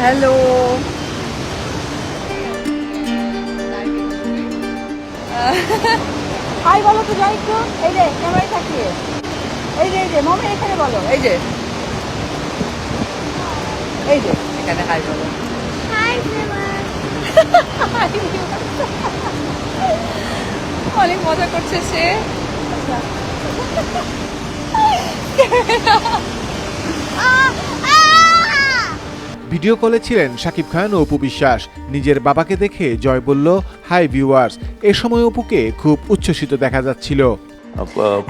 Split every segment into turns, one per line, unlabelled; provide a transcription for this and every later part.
Hello. High বলো তো যাই একটু। এই যে ক্যামেরায় তাকিয়ে। এই যে এই যে মমে এখানে বলো। এই যে। এই যে। এখানে হাই বলো। অনেক মজা করছে সে।
ভিডিও কলে ছিলেন শাকিব খান ও অপু বিশ্বাস। নিজের বাবাকে দেখে জয় বলল হাই ভিউয়ার্স এ সময় অপুকে খুব উচ্ছ্বসিত দেখা যাচ্ছিল।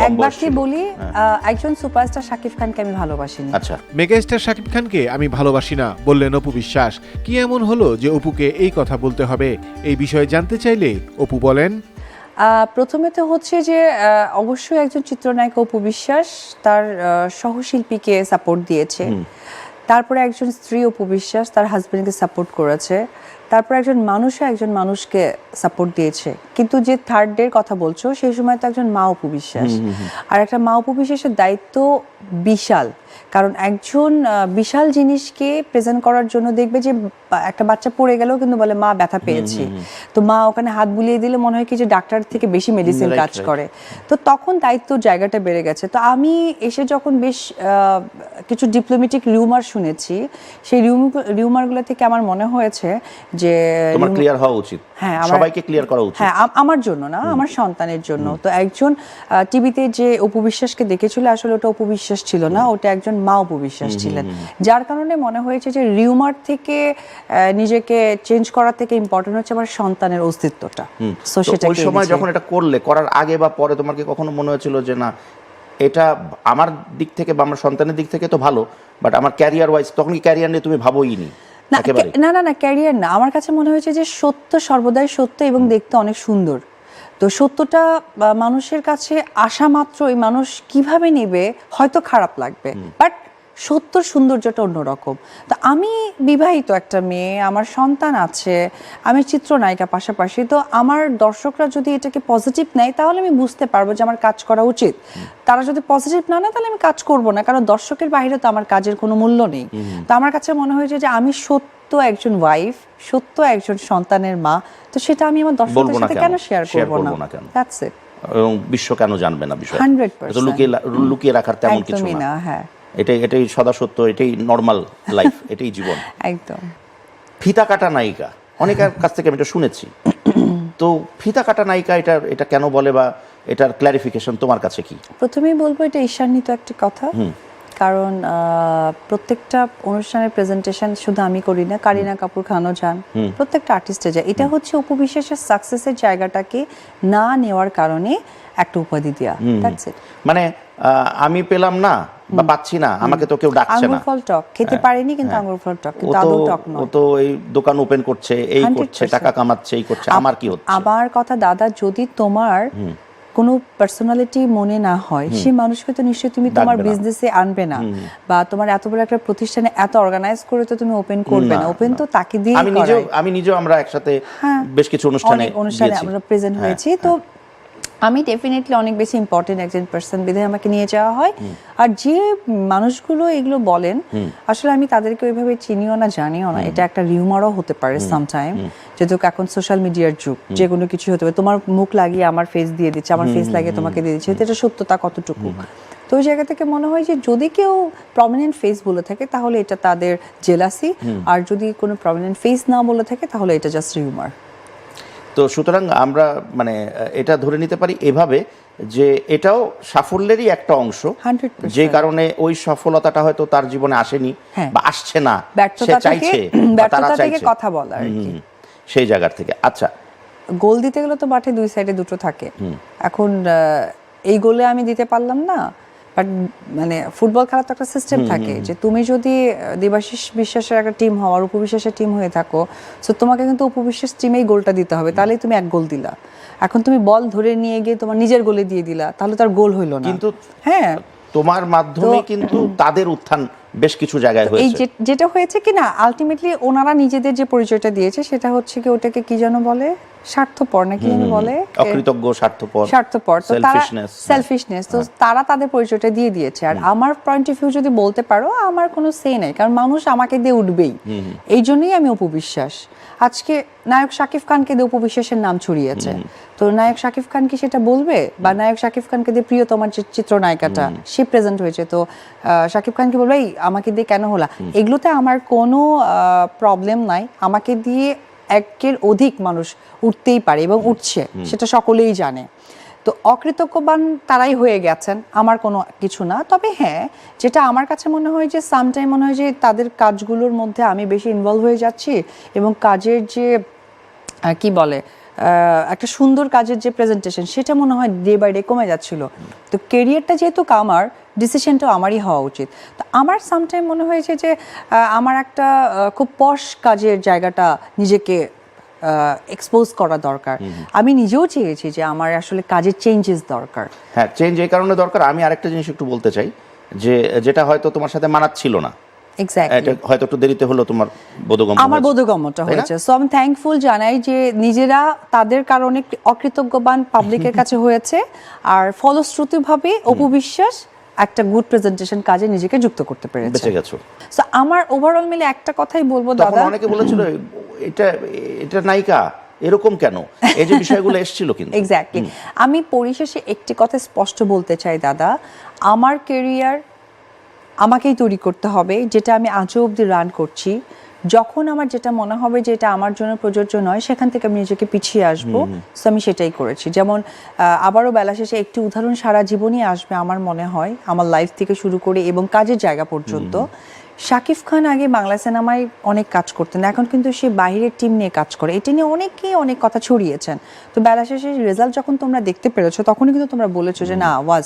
এক বাক্যে বলি আহ, একজন সুপারস্টার শাকিব খানকে আমি ভালোবাসিনি।
আচ্ছা।
মেগাস্টার শাকিব খানকে আমি ভালোবাসি না বললেন অপু বিশ্বাস। কি এমন হলো যে অপুকে এই কথা বলতে হবে? এই বিষয়ে জানতে চাইলে অপু বলেন।
আহ, প্রথমে তো হচ্ছে যে আহ, অবশ্যই একজন চিত্রনায়ক অপু বিশ্বাস তার আহ, সহশিল্পীকে সাপোর্ট দিয়েছে। তারপরে একজন স্ত্রী অপু বিশ্বাস তার হাজবেন্ডকে সাপোর্ট করেছে। তারপর একজন মানুষও একজন মানুষকে সাপোর্ট দিয়েছে। কিন্তু যে থার্ড ডের কথা বলছো সেই সময় তো একজন মা উপবিশ্বাস বিশ্বাস আর একটা মা উপবিশ্বাসের বিশ্বাসের দায়িত্ব বিশাল। কারণ একজন বিশাল জিনিসকে প্রেজেন্ট করার জন্য দেখবে যে একটা বাচ্চা পড়ে গেলেও কিন্তু বলে মা ব্যথা পেয়েছি। তো মা ওখানে হাত বুলিয়ে দিলে মনে হয় কি যে ডাক্তার থেকে বেশি মেডিসিন কাজ করে। তো তখন দায়িত্ব জায়গাটা বেড়ে গেছে। তো আমি এসে যখন বেশ কিছু ডিপ্লোমেটিক রিউমার শুনেছি সেই রিউমারগুলো থেকে আমার মনে হয়েছে যে
তোমার ক্লিয়ার হওয়া উচিত।
হ্যাঁ, আমার-
সবাইকে ক্লিয়ার করা উচিত।
হ্যাঁ আমার জন্য না আমার সন্তানের জন্য। তো একজন টিভিতে যে উপবিশ্বাসকে দেখেছিল আসলে ওটা উপবিশ্বাস ছিল না। ওটা একজন মা উপবিশ্বাস ছিলেন। যার কারণে মনে হয়েছে যে রিউমার থেকে নিজেকে চেঞ্জ করার থেকে ইম্পর্টেন্ট হচ্ছে আমার সন্তানের অস্তিত্বটা। সো সেটা
ওই সময় যখন এটা করলে করার আগে বা পরে তোমার কি কখনো মনে হয়েছিল যে না এটা আমার দিক থেকে বা আমার সন্তানের দিক থেকে তো ভালো বাট আমার ক্যারিয়ার ওয়াইজ তখন কি ক্যারিয়ার নিয়ে তুমি ভাবোই নি?
না না না ক্যারিয়ার না। আমার কাছে মনে হয়েছে যে সত্য সর্বদাই সত্য এবং দেখতে অনেক সুন্দর। তো সত্যটা মানুষের কাছে আসা মাত্রই মানুষ কীভাবে নেবে হয়তো খারাপ লাগবে। বাট সত্যর সৌন্দর্যটা অন্যরকম। তো আমি বিবাহিত একটা মেয়ে আমার সন্তান আছে আমি চিত্রনায়িকা পাশাপাশি তো আমার দর্শকরা যদি এটাকে পজিটিভ নেয় তাহলে আমি বুঝতে পারব যে আমার কাজ করা উচিত। তারা যদি পজিটিভ না নেয় তাহলে আমি কাজ করব না কারণ দর্শকের বাইরে তো আমার কাজের কোনো মূল্য নেই। তো আমার কাছে মনে হয়েছে যে আমি সত্য একজন ওয়াইফ সত্য একজন সন্তানের মা তো সেটা আমি আমার দর্শকদের সাথে
কেন?
শেয়ার করব না? দ্যাটস ইট
এবং বিশ্ব কেন জানবে না বিষয়
100%
লুকিয়ে লুকিয়ে রাখার তেমন কিছু না।
না হ্যাঁ।
এটাই এটাই সদা সত্য এটাই নর্মাল লাইফ এটাই জীবন।
একদম।
ফিতা কাটা নায়িকা অনেকের কাছ থেকে আমি এটা শুনেছি। তো ফিতা কাটা নায়িকা এটা এটা কেন বলে বা এটার ক্লারিফিকেশন তোমার কাছে কি?
প্রথমেই বলব এটা ঈশান্বিত একটি কথা। কারণ প্রত্যেকটা অনুষ্ঠানের প্রেজেন্টেশন শুধু আমি করি না কারিনা কাপুর খানও যান প্রত্যেকটা আর্টিস্টে যায়। এটা হচ্ছে উপবিশ্বাসের সাকসেসের জায়গাটাকে না নেওয়ার কারণে একটা উপাধি দেওয়া
মানে আমি পেলাম না বা পাচ্ছি না আমাকে তো কেউ ডাকছে
আঙ্গুর
না।
ফল টক খেতে পারিনি কিন্তু আঙ্গুর ফল টক কিন্তু আদৌ টক
ও তো এই দোকান ওপেন করছে এই করছে টাকা কামাচ্ছে এই করছে আমার কি হচ্ছে?
আমার কথা দাদা যদি তোমার কোনো পার্সোনালিটি মনে না হয় সেই মানুষকে তো নিশ্চয়ই তুমি তোমার বিজনেসে আনবে না। বা তোমার এত বড় একটা প্রতিষ্ঠানে এত অর্গানাইজ করে তো তুমি ওপেন করবে না।
না,
ওপেন তো তাকে দিয়ে
আমি নিজে আমি নিজেও আমরা একসাথে
হ্যাঁ।
বেশ কিছু অনুষ্ঠানে
অনুষ্ঠানে আমরা প্রেজেন্ট
হ্যাঁ,
হয়েছি। তো আমি ডেফিনেটলি অনেক বেশি ইম্পর্টেন্ট একজন পার্সন বিধে আমাকে নিয়ে যাওয়া হয়। আর যে মানুষগুলো এগুলো বলেন আসলে আমি তাদেরকে ওইভাবে চিনিও না জানিও না। এটা একটা রিউমারও হতে পারে সামটাইম যেহেতু এখন সোশ্যাল মিডিয়ার যুগ যে কোনো কিছু হতে পারে। তোমার মুখ লাগিয়ে আমার ফেস দিয়ে দিচ্ছে আমার ফেস লাগিয়ে তোমাকে দিয়ে দিচ্ছে। এটা সত্যতা কতটুকু? তো ওই জায়গা থেকে মনে হয় যে যদি কেউ প্রমিনেন্ট ফেস বলে থাকে তাহলে এটা তাদের জেলাসি আর যদি কোনো প্রমিনেন্ট ফেস না বলে থাকে তাহলে এটা জাস্ট রিউমার
তো সুতরাং আমরা মানে এটা ধরে নিতে পারি এভাবে যে এটাও সাফল্যেরই একটা অংশ। যে কারণে ওই সফলতাটা হয়তো তার জীবনে আসেনি
হ্যাঁ।
বা আসছে না সে চাইছে তারা চাইছে।
কথা বলা
সেই জায়গার থেকে। আচ্ছা।
গোল দিতে গেলে তো মাঠে দুই সাইডে দুটো থাকে। এখন এই গোলে আমি দিতে পারলাম না বাট মানে ফুটবল খেলার তো একটা সিস্টেম থাকে যে তুমি যদি দেবাশিস বিশ্বাসের একটা টিম হও আর উপবিশ্বাসের টিম হয়ে থাকো সো তোমাকে কিন্তু উপবিশ্বাস টিমেই গোলটা দিতে হবে। তাহলেই তুমি এক গোল দিলা। এখন তুমি বল ধরে নিয়ে গিয়ে তোমার নিজের গোলে দিয়ে দিলা তাহলে তার গোল হইল না।
কিন্তু
হ্যাঁ।
তোমার মাধ্যমে কিন্তু তাদের উত্থান বেশ কিছু জায়গায় হয়েছে।
যে- যেটা হয়েছে কি না আলটিমেটলি ওনারা নিজেদের যে পরিচয়টা দিয়েছে সেটা হচ্ছে কি ওটাকে কি যেন বলে? স্বার্থপর নাকি বলে?
অকৃতজ্ঞ স্বার্থপর
স্বার্থপর। তো তারা
হ্যাঁ।
সেলফিশনেস তো তারা তাদের পরিচয়টা দিয়ে দিয়েছে। আর আমার পয়েন্ট অফ ভিউ যদি বলতে পারো আমার কোনো সে নেই। কারণ মানুষ আমাকে দিয়ে উঠবেই। এই জন্যই আমি অপবিশ্বাস। আজকে নায়ক শাকিব খানকে দিয়ে অপবিশ্বাসের নাম ছড়িয়েছে। তো নায়ক শাকিব খান কি সেটা বলবে? বা নায়ক শাকিব খানকে দিয়ে প্রিয় তোমার যে চিত্রনায়িকাটা সে প্রেজেন্ট হয়েছে। তো শাকিব খানকে বলবে এই আমাকে দিয়ে কেন হলা? এগুলোতে আমার কোনো প্রবলেম নাই। আমাকে দিয়ে একের অধিক মানুষ উঠতেই পারে এবং উঠছে সেটা সকলেই জানে। তো অকৃতজ্ঞবান তারাই হয়ে গেছেন আমার কোনো কিছু না। তবে হ্যাঁ যেটা আমার কাছে মনে হয় যে সামটাইম মনে হয় যে তাদের কাজগুলোর মধ্যে আমি বেশি ইনভলভ হয়ে যাচ্ছি এবং কাজের যে কি বলে একটা সুন্দর কাজের যে প্রেজেন্টেশন সেটা মনে হয় ডে বাই ডে কমে যাচ্ছিল। তো কেরিয়ারটা যেহেতু আমার ডিসিশনটা আমারই হওয়া উচিত। তো আমার সামটাইম মনে হয়েছে যে আমার একটা খুব পশ কাজের জায়গাটা নিজেকে এক্সপোজ করা দরকার। আমি নিজেও চেয়েছি যে আমার আসলে কাজের চেঞ্জেস দরকার।
হ্যাঁ চেঞ্জ এই কারণে দরকার। আমি আরেকটা জিনিস একটু বলতে চাই যে যেটা হয়তো তোমার সাথে মানাচ্ছিল না। হয়তো একটু দেরিতে হলো তোমার বোধগম্য
আমার বোধগম্যটা হয়েছে। সো আমি থ্যাঙ্কফুল জানাই যে নিজেরা তাদের কারণে অকৃতজ্ঞবান পাবলিকের কাছে হয়েছে। আর ফলশ্রুতিভাবে অপবিশ্বাস একটা গুড প্রেজেন্টেশন কাজে নিজেকে যুক্ত করতে পেরেছে।
বেঁচে গেছো।
সো আমার ওভারঅল মিলে একটা কথাই বলব দাদা।
অনেকে বলেছিল এটা এটা নায়িকা এরকম কেন? এই যে বিষয়গুলো এসেছিল কিন্তু।
এক্স্যাক্টলি আমি পরিশেষে একটি কথা স্পষ্ট বলতে চাই দাদা। আমার কেরিয়ার আমাকেই তৈরি করতে হবে যেটা আমি আজও অবধি রান করছি। যখন আমার যেটা মনে হবে যে এটা আমার জন্য প্রযোজ্য নয় সেখান থেকে আমি নিজেকে পিছিয়ে আসব। সো আমি সেটাই করেছি। যেমন আহ, আবারও বেলা শেষে একটি উদাহরণ সারা জীবনই আসবে আমার মনে হয় আমার লাইফ থেকে শুরু করে এবং কাজের জায়গা পর্যন্ত। শাকিব খান আগে বাংলা সিনেমায় অনেক কাজ করতেন এখন কিন্তু সে বাইরের টিম নিয়ে কাজ করে। এটা নিয়ে অনেকেই অনেক কথা ছড়িয়েছেন। তো বেলা শেষে রেজাল্ট যখন তোমরা দেখতে পেরেছ তখনই কিন্তু তোমরা বলেছ যে না ওয়াজ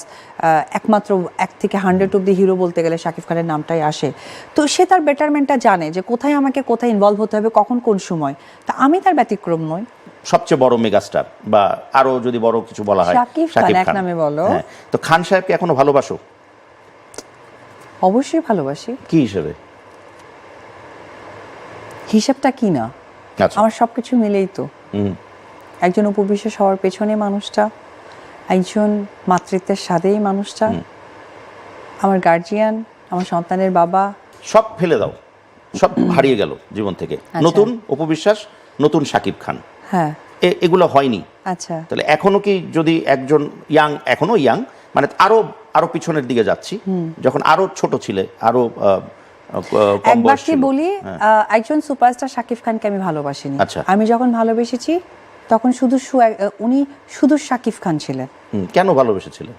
একমাত্র এক থেকে হান্ড্রেড অব দি হিরো বলতে গেলে শাকিব খানের নামটাই আসে। তো সে তার বেটারমেন্টটা জানে যে কোথায় আমাকে কোথায় ইনভলভ হতে হবে কখন কোন সময়। তা আমি তার ব্যতিক্রম নই।
সবচেয়ে বড় মেগাস্টার বা আরও যদি বড় কিছু বলা হয়
শাকিব খান, এক নামে বলো।
হ্যাঁ। তো খান সাহেবকে এখনও ভালোবাসো?
অবশ্যই ভালোবাসি।
কি হিসেবে?
হিসাবটা কি না?
আচ্ছা।
আমার সবকিছু মিলেই তো। একজন উপবিশ্বাস হওয়ার পেছনে মানুষটা একজন মাতৃত্বের স্বাদেই মানুষটা আমার গার্জিয়ান আমার সন্তানের বাবা।
সব ফেলে দাও। সব হারিয়ে গেল জীবন থেকে।
আচ্ছা।
নতুন উপবিশ্বাস নতুন সাকিব খান।
হ্যাঁ।
এগুলো হয়নি।
আচ্ছা।
তাহলে এখনও কি যদি একজন ইয়াং এখনও ইয়াং মানে আরও আরও পিছনের দিকে যাচ্ছি। যখন আরও ছোট ছিলে আরও
একবার কি বলি
হ্যাঁ।
একজন সুপারস্টার শাকিব খানকে আমি ভালোবাসিনি।
আচ্ছা।
আমি যখন ভালোবেসেছি তখন শুধু উনি শুধু শাকিব খান ছিলেন।
কেন ভালোবেসেছিলে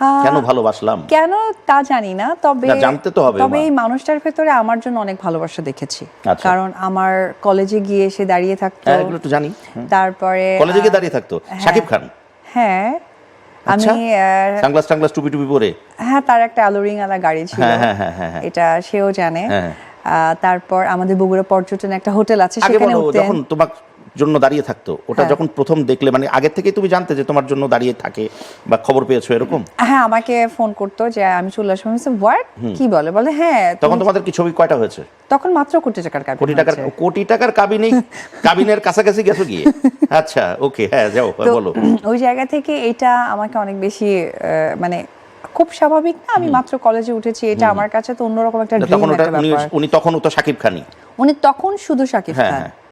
আহ,
কেন ভালোবাসলাম?
কেন তা জানি না তবে
জানতে তো হবে,
তবে এই মানুষটার ভেতরে আমার জন্য অনেক ভালোবাসা দেখেছি।
আচ্ছা।
কারণ আমার কলেজে গিয়ে এসে দাঁড়িয়ে থাকতো।
হ্যাঁ এগুলো একটু জানি।
তারপরে
কলেজে গিয়ে দাঁড়িয়ে থাকতো? সাকিব খান?
হ্যাঁ। আমি
আচ্ছা।
আহ,
টাংলাস টুপি টুপি পরে?
হ্যাঁ তার একটা আলা গাড়ি ছিল।
হ্যাঁ, হ্যাঁ, হ্যাঁ।
এটা সেও জানে। তারপর আমাদের বগুড়া পর্যটন একটা হোটেল আছে সেখানে
যখন তোমার জন্য দাঁড়িয়ে থাকতো ওটা। যখন প্রথম দেখলে মানে আগে থেকেই তুমি জানতে যে তোমার জন্য দাঁড়িয়ে থাকে বা খবর পেয়েছ এরকম?
হ্যাঁ আমাকে ফোন করতো যে আমি চলে আসব। আমি হোয়াট কি বলে? বলে হ্যাঁ
তখন তোমাদের কি ছবি কয়টা হয়েছে?
তখন মাত্র কোটি টাকার কাবিন
কোটি টাকার কোটি টাকার কাবিনে কাবিনের কাছাকাছি গেছো গিয়ে? আচ্ছা ওকে হ্যাঁ যাও বলো।
ওই জায়গা থেকে এটা আমাকে অনেক বেশি মানে খুব স্বাভাবিক না? আমি মাত্র কলেজে উঠেছি এটা আমার কাছে তো অন্যরকম একটা
তখন উনি তখন তো সাকিব খানই।
উনি তখন শুধু শাকিব
হ্যাঁ,
খান।
হ্যাঁ।